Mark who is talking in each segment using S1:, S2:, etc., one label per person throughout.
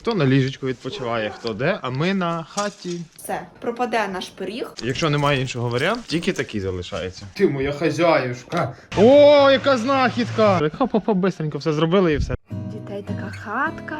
S1: Хто на ліжечку відпочиває, хто де, а ми на хаті.
S2: Все, пропаде наш пиріг.
S1: Якщо немає іншого варіанту, тільки такий залишається. Ти моя хазяюшка. О, яка знахідка! Хоп-хоп, бистренько все зробили і все.
S2: Дітей така хатка.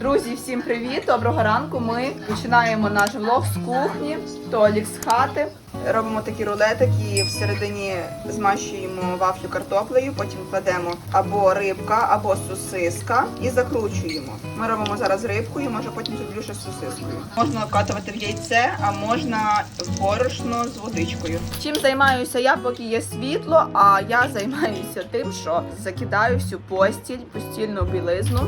S2: Друзі, всім привіт! Доброго ранку. Ми починаємо наш влог з кухні, Толік з хати. Робимо такі рулетики, всередині змащуємо вафлю картоплею, потім кладемо або рибка, або сосиска і закручуємо. Ми робимо зараз рибкою, може потім зроблю ще сосискою. Можна окатувати в яйце, а можна в борошно з водичкою. Чим займаюся я, поки є світло, а я займаюся тим, що закидаю всю постіль, постільну білизну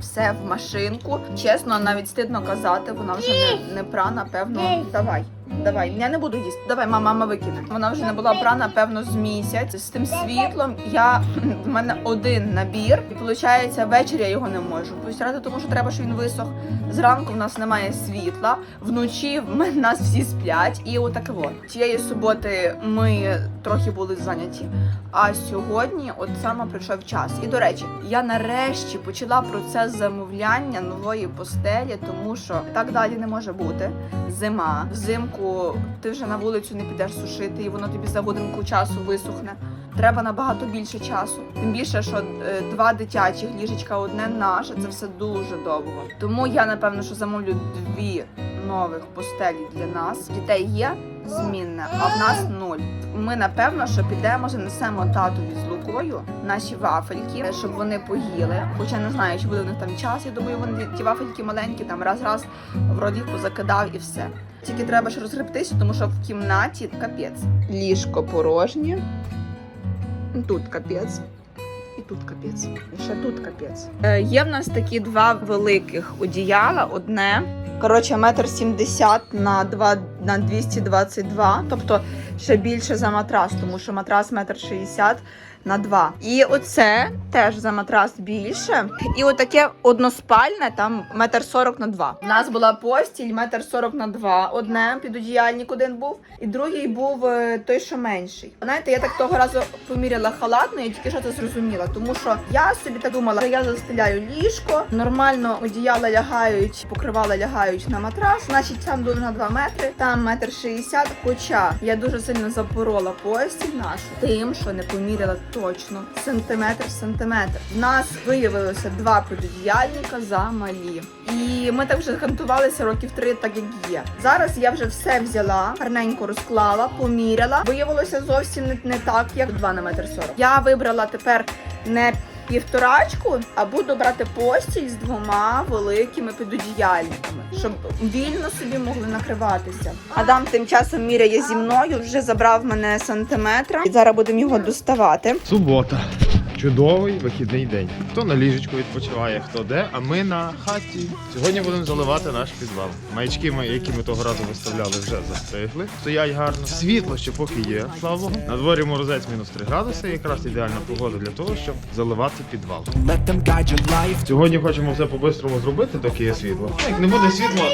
S2: все в машинку. Чесно, навіть стидно казати, вона вже не, не прана, певно. Давай. Давай, я не буду їсти. Давай, мама, мама викине. Вона вже не була прана, певно, з місяць. З тим світлом я в мене один набір, і виходить, ввечері я його не можу постирати, тому що треба, щоб він висох. Зранку в нас немає світла, вночі в мене нас всі сплять, і отаке от. Цієї суботи ми трохи були зайняті. А сьогодні, от саме прийшов час. І до речі, я нарешті почала процес замовляння нової постелі, тому що так далі не може бути. Зима, взимку ти вже на вулицю не підеш сушити, і воно тобі за годинку часу висохне. Треба набагато більше часу. Тим більше, що е, два дитячих ліжечка, одне наше, це все дуже довго. Тому я напевно, що замовлю дві нових постелі для нас. Дітей є змінне, а в нас нуль. Ми напевно, що підемо, занесемо татові з лукою наші вафельки, щоб вони поїли. Хоча не знаю, чи буде в них там час. Я думаю, вони ті вафельки маленькі, там раз-раз в рот їх позакидав і все. Тільки треба ж розгребтися, тому що в кімнаті капець. Ліжко порожнє. Тут капець. І тут капець. І ще тут капець. Е, є в нас такі два великих одіяла. Одне. Коротше, метр сімдесят на два на 222, тобто ще більше за матрас, тому що матрас метр шістдесят на 2. І оце теж за матрас більше. І отаке односпальне, там метр сорок на 2. У нас була постіль метр сорок на 2. Одне підодіяльник один був, і другий був е, той, що менший. Знаєте, я так того разу поміряла халатно, я тільки що це зрозуміла, тому що я собі так думала, я застеляю ліжко, нормально одіяла лягають, покривала лягають на матрас, значить там довжина 2 метри, там метр шістдесят. Хоча я дуже сильно запорола постіль нашу тим, що не поміряла точно сантиметр в сантиметр. В нас виявилося два пододіяльника замалі. І ми так вже хантувалися років три, так як є. Зараз я вже все взяла, гарненько розклала, поміряла. Виявилося зовсім не, не так, як 2 на метр сорок. Я вибрала тепер не півторачку, а буду брати постіль з двома великими підодіяльниками, щоб вільно собі могли накриватися. Адам тим часом міряє зі мною, вже забрав мене сантиметра. І зараз будемо його доставати.
S1: Субота. Чудовий вихідний день. Хто на ліжечку відпочиває, хто де, а ми на хаті. Сьогодні будемо заливати наш підвал. Маячки, які ми того разу виставляли, вже застигли. Стоять гарно. Світло ще поки є, слава Богу. На дворі морозець мінус 3 градуси. Якраз ідеальна погода для того, щоб заливати підвал. Сьогодні хочемо все по-бистрому зробити, доки є світло. Як не буде світла,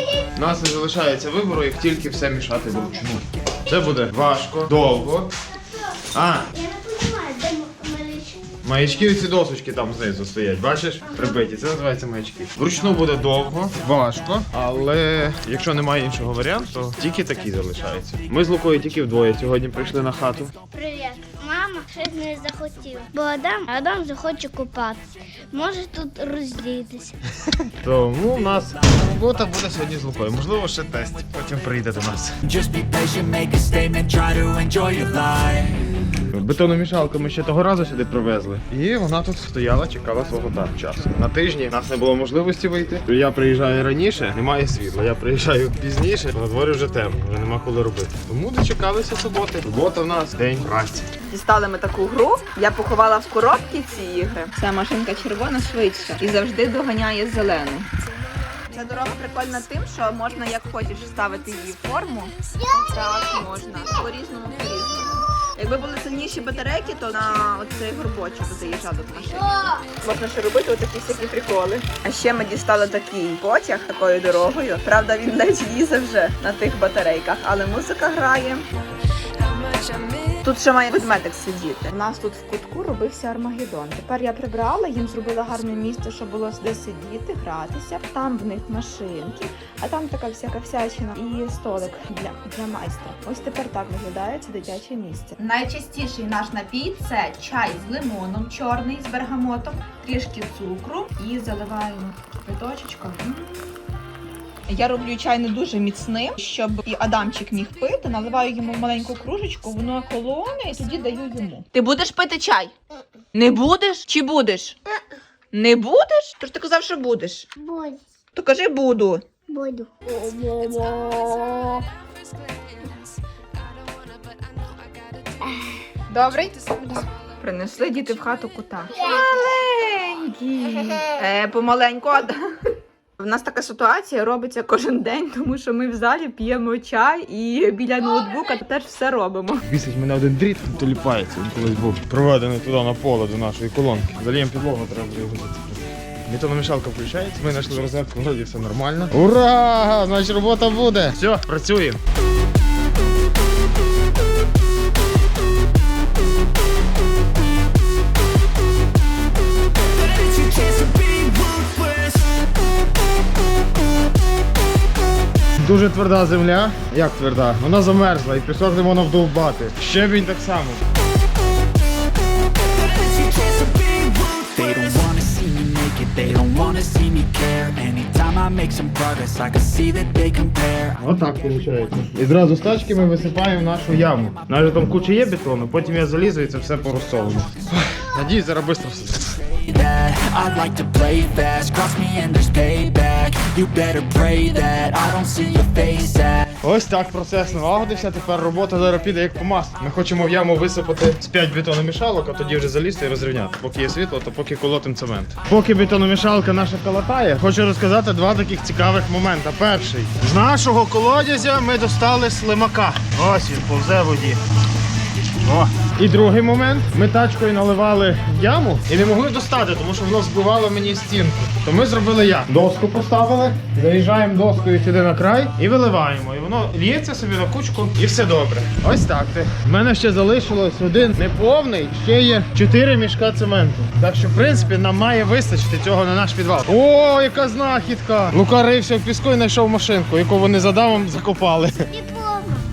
S1: нас не залишається вибору, як тільки все мішати вручну. Це буде важко, довго. А, Маячки ці досочки там знизу стоять, бачиш? Прибиті. Це називається маячки. Вручну буде довго, важко, але якщо немає іншого варіанту, то тільки такі залишаються. Ми з Лукою тільки вдвоє сьогодні прийшли на хату.
S3: Привіт. Мама щось не захотіла. Бо Адам, Адам захоче купатися. Може тут роздітися.
S1: Тому у нас робота буде сьогодні з Лукою. Можливо, ще тест. Потім прийде до нас.
S4: Life.
S1: Бетономішалку ми ще того разу сюди привезли. І вона тут стояла, чекала свого так часу. На тижні в нас не було можливості вийти. Я приїжджаю раніше, немає світла. Я приїжджаю пізніше, на дворі вже темно, вже нема коли робити. Тому дочекалися суботи. Субота в нас день праці.
S2: Дістали ми таку гру. Я поховала в коробки ці ігри. Ця машинка червона швидше і завжди доганяє зелену. Ця дорога прикольна тим, що можна як хочеш ставити її в форму. Так можна. По-різному, по-різному. Якби були сильніші батарейки, то на оцей горбочок заїжджали до машини. Можна ще робити отакі всякі приколи. А ще ми дістали такий потяг такою дорогою. Правда, він ледь лізе вже на тих батарейках, але музика грає. Тут ще має ведмедик сидіти. У нас тут в кутку робився Армагеддон. Тепер я прибрала, їм зробила гарне місце, щоб було де сидіти, гратися. Там в них машинки, а там така всяка всячина і столик для, для майстра. Ось тепер так виглядає це дитяче місце. Найчастіший наш напій це чай з лимоном чорний з бергамотом, трішки цукру і заливаємо кипяточечком. Я роблю чай не дуже міцним, щоб і Адамчик міг пити. Наливаю йому маленьку кружечку, воно холоне і тоді даю йому. Ти будеш пити чай? Не будеш чи будеш? Не будеш? Тож ти казав, що будеш.
S3: Буду.
S2: То кажи буду.
S3: Буду.
S2: Добрий? Принесли діти в хату кота. Маленький. Е, помаленьку. В нас така ситуація робиться кожен день, тому що ми в залі п'ємо чай і біля ноутбука теж все робимо.
S1: Бісить мене один дріт, то ліпається. Він колись був проведений туди на поле до нашої колонки. Залієм підлогу, треба його зацепити. Бетономішалка включається, ми знайшли розетку, вроді все нормально. Ура! Значить робота буде. Все, працюємо. Дуже тверда земля. Як тверда? Вона замерзла і пісок не можна вдовбати. Щебінь так само.
S4: It's your chance to be ruthless. They don't wanna see me naked, they don't wanna see me care. Anytime I make some progress, I can see that they compare.
S1: Отак виходить. І зразу з тачки ми висипаємо нашу яму. Навіть там куча є бетону, потім я залізу і це все порозсовую. Надіюсь, зараз швидко все.
S4: That I'd like to play fast, cross me and there's payback.
S1: Ось так процес налагодився. Тепер робота зараз піде як по маслу. Ми хочемо в яму висипати з 5 бетономішалок, а тоді вже залізти і розрівняти. Поки є світло, то поки колотим цемент. Поки бетономішалка наша колотає, хочу розказати два таких цікавих момента. Перший з нашого колодязя ми достали слимака. Ось він повзе воді. О. І другий момент. Ми тачкою наливали яму і не могли достати, тому що воно збивало мені стінку. То ми зробили як? Доску поставили, заїжджаємо доскою сюди на край і виливаємо. І воно лється собі на кучку і все добре. Ось так. ти. У мене ще залишилось один неповний, ще є 4 мішка цементу. Так що, в принципі, нам має вистачити цього на наш підвал. О, яка знахідка! Лука рився в піску і знайшов машинку, яку вони за дамом закопали.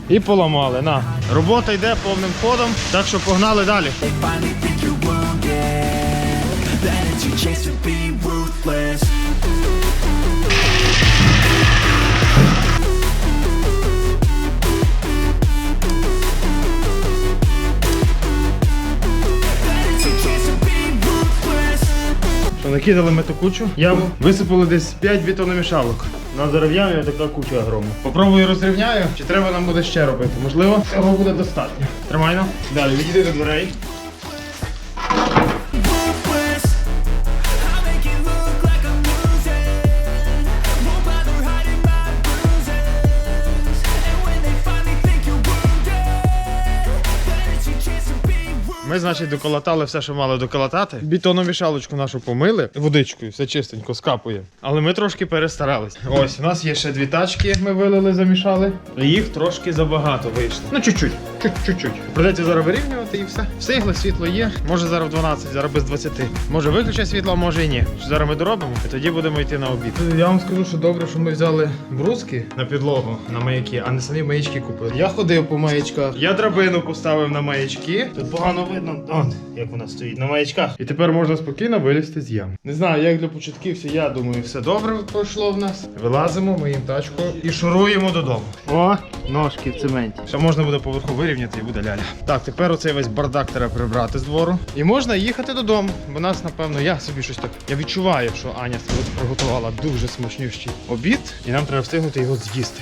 S1: І поламали. На. Робота йде повним ходом, так що погнали далі. Накидали ми ту кучу, яму, висипали десь 5 бетономішалок. На дерев'яні така куча грому. Попробую розрівняю, чи треба нам буде ще робити. Можливо, цього буде достатньо. Тримай ну. Далі, відійди до дверей. Ми, значить, доколотали все, що мали доколотати. Бетономішалочку нашу помили водичкою, все чистенько, скапує. Але ми трошки перестарались. Ось, у нас є ще дві тачки, ми вилили, замішали. Їх трошки забагато вийшло. Ну, чуть-чуть. Чуть- Чуть-чуть. Придеться зараз вирівнювати і все. Встигли, світло є. Може зараз в 12, зараз без 20. Може виключать світло, може і ні. Зараз ми доробимо, і тоді будемо йти на обід. Я вам скажу, що добре, що ми взяли бруски на підлогу на маяки, а не самі маячки купили. Я ходив по маячках, я драбину поставив на маячки. Тут погано видно, он, як вона стоїть на маячках. І тепер можна спокійно вилізти з ям. Не знаю, як для початківців, я думаю, все добре пройшло в нас. Вилазимо, миємо тачку і шуруємо додому. О, ножки в цементі. Ще можна буде поверху вирівняти і буде ляля. Так, тепер оцей весь бардак треба прибрати з двору. І можна їхати додому. Бо нас, напевно, я собі щось так. Я відчуваю, що Аня приготувала дуже смачнющий обід, і нам треба встигнути його з'їсти.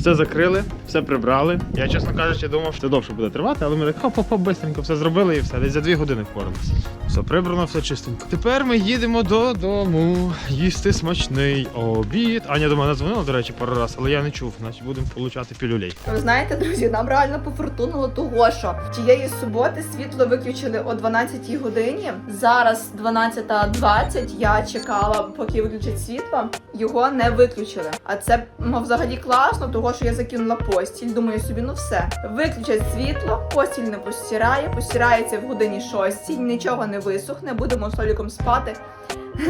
S1: Все закрили, все прибрали. Я, чесно кажучи, думав, що це довше буде тривати, але ми так хоп-хоп-хоп, бистренько все зробили і все. Десь за дві години впоралися. Все прибрано, все чистенько. Тепер ми їдемо додому їсти смачний обід. Аня до мене дзвонила, до речі, пару разів, але я не чув, значить будемо получати пілюлей.
S2: Ви знаєте, друзі, нам реально пофортунило того, що тієї суботи світло виключили о 12 годині. Зараз 12.20, Я чекала, поки виключать світло. Його не виключили. А це ну, взагалі класно, того що я закинула постіль. Думаю собі, ну все. Виключать світло, постіль не постирає, постирається в годині 6, нічого не висохне, будемо з Толіком спати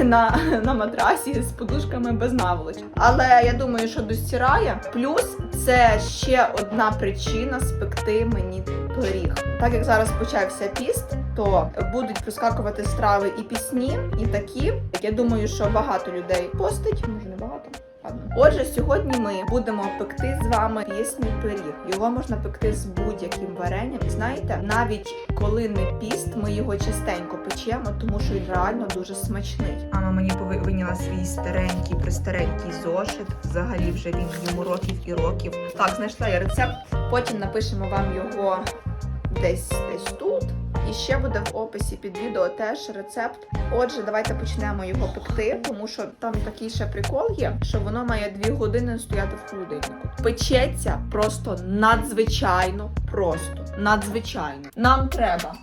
S2: на, на матрасі з подушками без наволочі. Але я думаю, що достирає. Плюс це ще одна причина спекти мені пиріг. Так як зараз почався піст, то будуть проскакувати страви і пісні, і такі. Я думаю, що багато людей постить, може не багато. Отже, сьогодні ми будемо пекти з вами пісний пиріг. Його можна пекти з будь-яким варенням. Знаєте, навіть коли не піст, ми його частенько печемо, тому що він реально дуже смачний. Мама мені повиняла свій старенький, пристаренький зошит. Взагалі вже він йому років і років. Так, знайшла я рецепт. Потім напишемо вам його десь десь тут. І ще буде в описі під відео теж рецепт. Отже, давайте почнемо його пекти, тому що там такий ще прикол є, що воно має дві години стояти в холодильнику. Печеться просто надзвичайно просто. Надзвичайно. Нам треба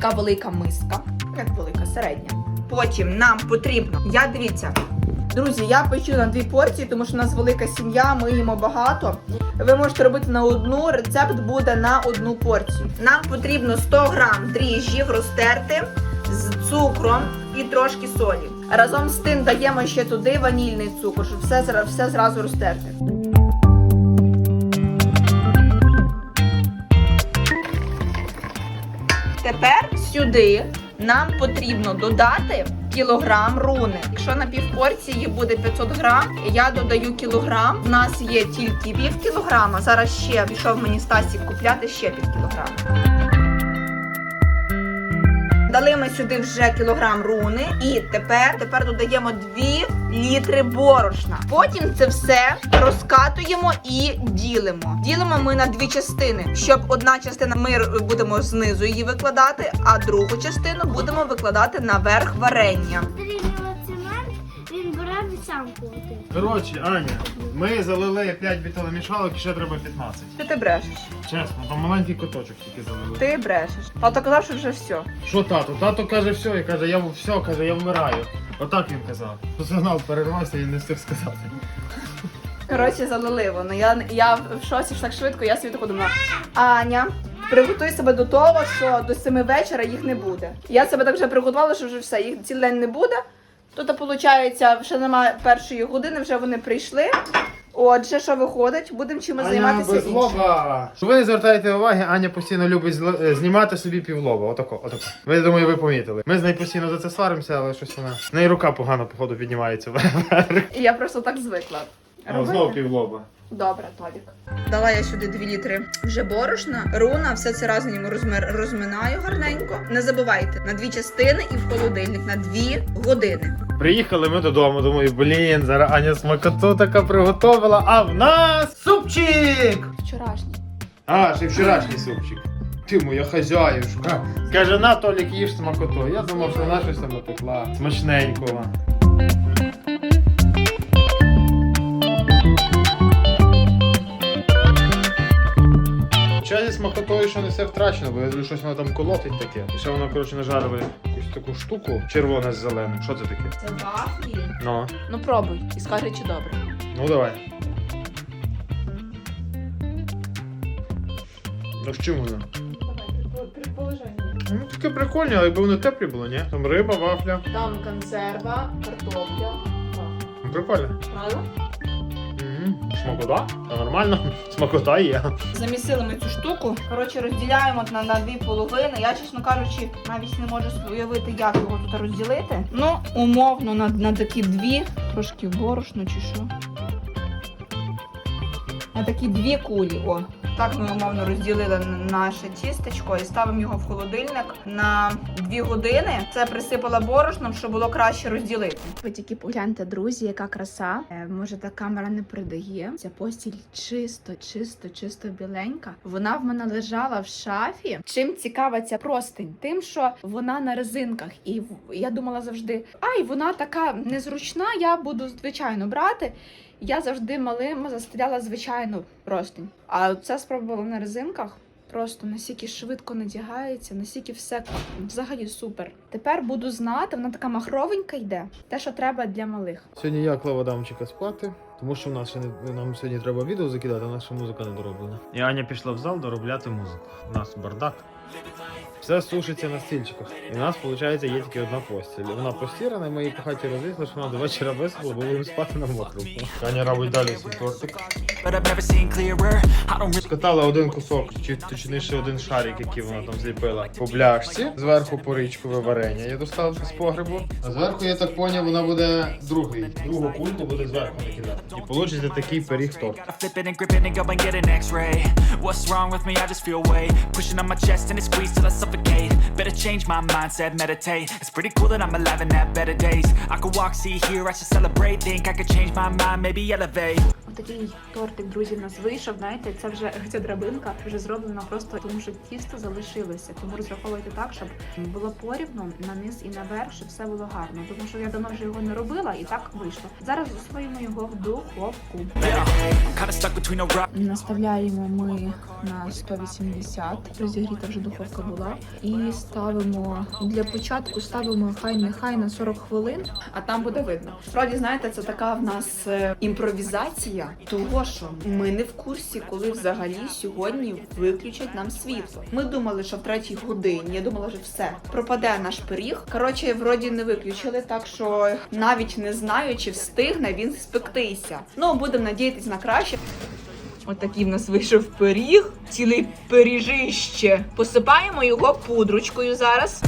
S2: така велика миска, як велика, середня. Потім нам потрібно, я дивіться. Друзі, я печу на дві порції, тому що у нас велика сім'я, ми їмо багато. Ви можете робити на одну, рецепт буде на одну порцію. Нам потрібно 100 грам дріжджів розтерти з цукром і трошки солі. Разом з тим даємо ще туди ванільний цукор, щоб все, все зразу розтерти. Тепер сюди нам потрібно додати кілограм руни. Якщо на півпорції буде 500 грам, я додаю кілограм. У нас є тільки пів кілограма. Зараз ще пішов мені Стасік купляти ще пів кілограма. Дали ми сюди вже кілограм руни, і тепер, тепер додаємо 2 літри борошна. Потім це все розкатуємо і ділимо. Ділимо ми на дві частини, щоб одна частина ми будемо знизу її викладати, а другу частину будемо викладати наверх варення.
S3: Він бере і сам платить.
S1: Коротше, Аня, ми залили 5 бітелемішалок і ще треба 15.
S2: Що ти брешеш?
S1: Чесно, там маленький куточок тільки залили.
S2: Ти брешеш. Тато казав, що вже все.
S1: Що тато? Тато каже все, і каже, я все, каже, я вмираю. Отак він казав. Сигнал перервався і не встиг сказати.
S2: Коротше, залили воно. Я, я в шоці ж так швидко, я собі таку думала. Аня, приготуй себе до того, що до 7 вечора їх не буде. Я себе так вже приготувала, що вже все, їх цілий день не буде. Тут, виходить, ще немає першої години, вже вони прийшли. Отже, що виходить, будемо чимось займатися
S1: без
S2: іншим.
S1: лоба. Що ви не звертаєте уваги, Аня постійно любить зл- е, знімати собі півлоба. Отако, отако. Ви думаю, ви помітили. Ми з нею постійно за це сваримося, але щось вона. В неї рука погано, походу, піднімається вверх.
S2: І я просто так звикла.
S1: О,
S2: робити.
S1: Знову півлоба.
S2: Добре, Толік. Дала я сюди 2 літри вже борошна, руна, все це разом йому розмир, розминаю гарненько. Не забувайте на дві частини і в холодильник на 2 години.
S1: Приїхали ми додому, думаю, блін, зараз Аня смакоту така приготувала, а в нас супчик!
S2: Вчорашній.
S1: А, ще вчорашній супчик. Ти моя хазяюшка. Каже, на Толік їж смакоту. Я думав, що вона щось там напекла. Смачненького. Чай зі смакотою, що не все втрачено, бо я думаю, щось воно там колотить таке. І ще воно, коротше, нажарили якусь таку штуку червоне з зеленим. Що це таке?
S2: Це вафлі.
S1: Ну,
S2: Ну пробуй і скажи, чи добре.
S1: ну давай. Ну з чим воно?
S2: Давай, предположення.
S1: Ну, таке прикольне, але якби воно теплі було, ні? Там риба, вафля.
S2: Там консерва, картопля.
S1: Ну, Прикольно.
S2: Правильно?
S1: Смакота? Та нормально. Смакота є.
S2: Замісили ми цю штуку. Коротше, розділяємо на, на дві половини. Я, чесно кажучи, навіть не можу уявити, як його тут розділити. Ну, умовно, на, на такі дві, трошки борошно чи що. На такі дві кулі, о. Так ми умовно розділили наше тістечко і ставимо його в холодильник на 2 години. Це присипала борошном, щоб було краще розділити. Ви тільки погляньте, друзі, яка краса. Е, Може, та камера не передає. Ця постіль чисто, чисто, чисто біленька. Вона в мене лежала в шафі. Чим цікава ця простинь? Тим, що вона на резинках, і я думала завжди, ай, вона така незручна. Я буду звичайно брати. Я завжди малим застеляла звичайну простинь. А це спробувала на резинках. Просто настільки швидко надягається, настільки все взагалі супер. Тепер буду знати, вона така махровенька йде. Те, що треба для малих.
S1: Сьогодні я клав Адамчика спати, тому що в нас ще не нам сьогодні треба відео закидати, а наша музика не дороблена. І Аня пішла в зал доробляти музику. У нас бардак. Все сушиться на стільчиках. І в нас, виходить, є тільки одна постіль. Вона постірана, і ми її по хаті розвісили, що вона до вечора висохла, бо будемо спати на мокрому. Аня робить далі свій тортик. Скатала один кусок, чи точніше один шарик, який вона там зліпила по бляшці. Зверху поричкове варення. Я достав з погребу. А зверху, я так поняв, вона буде другий. Другу кульку буде зверху накидати. І вийде такий пиріг торт.
S4: squeeze till I suffocate. Better change my mindset, meditate. It's pretty cool that I'm alive and have better days. I could walk, see, hear, I should celebrate. Think I could change my mind, maybe elevate.
S2: Отакий тортик, друзі, в нас вийшов. Знаєте, це вже ця драбинка вже зроблена просто тому, що тісто залишилося. Тому розраховуйте так, щоб було порівну на низ і наверх, щоб все було гарно. Тому що я давно вже його не робила, і так вийшло. Зараз засвоїмо його в духовку. Наставляємо ми на 180, розігріта вже духовка була. І ставимо для початку ставимо хай нехай на 40 хвилин, а там буде видно. Справді, знаєте, це така в нас е, імпровізація, того що ми не в курсі, коли взагалі сьогодні виключать нам світло. Ми думали, що в третій годині. Я думала, що все пропаде наш пиріг. Коротше, вроді не виключили, так що навіть не знаю, чи встигне він спектися. Ну будемо надіятись на краще. Отакий в нас вийшов пиріг, цілий пиріжище. Посипаємо його пудручкою зараз.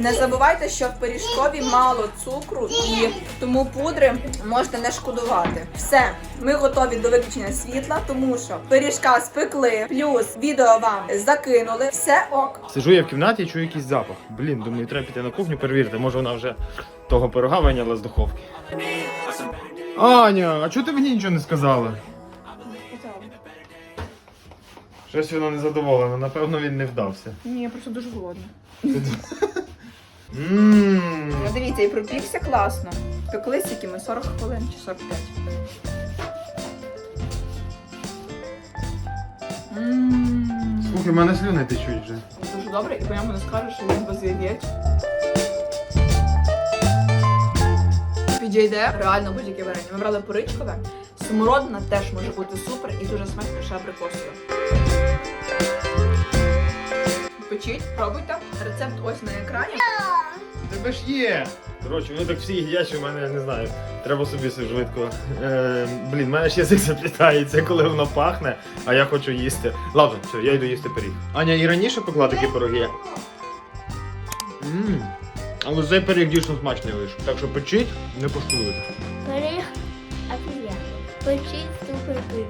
S2: Не забувайте, що в пиріжкові мало цукру і тому пудри можете не шкодувати. Все, ми готові до виключення світла, тому що пиріжка спекли, плюс відео вам закинули. Все ок.
S1: Сижу я в кімнаті і чую якийсь запах. Блін, думаю, треба піти на кухню перевірити. Може вона вже того пирога виняла з духовки. Аня, а чого ти мені нічого не сказала? Щось вона не задоволена, напевно, він не вдався.
S2: Ні, я просто дуже голодна.
S1: Ммм.
S2: Ну дивіться, і пропікся класно. Пекли скільки ми 40 хвилин чи 45. Ммм.
S1: Слухай, в мене слюни течуть вже.
S2: Дуже добре, і прямо не скажеш, що він без яєць. Підійде реально будь-яке варення. Ми брали поричкове. Смородина теж може бути супер і дуже смачно ще абрикосове. Печіть, пробуйте. Рецепт ось на екрані.
S1: Тебе ж є. Коротше, вони так всі їдять, що в мене я не знаю. Треба собі все швидко. Е, блін, в мене ж язик заплітається, коли воно пахне, а я хочу їсти. Ладно, все, я йду їсти пиріг. Аня і раніше пекла такі пироги. Ммм. Але цей пиріг дійсно смачний вийшов. Так що печіть, не пошкодуйте.
S3: Пиріг офігенний. Печіть супер пиріг.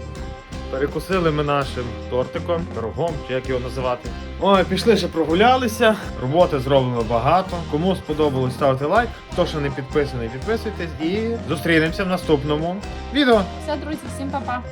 S1: Перекусили ми нашим тортиком, пирогом, чи як його називати. Ой, пішли ще прогулялися. Роботи зроблено багато. Кому сподобалось, ставте лайк. Хто ще не підписаний, підписуйтесь і зустрінемося в наступному відео.
S2: Все, друзі, всім па-па.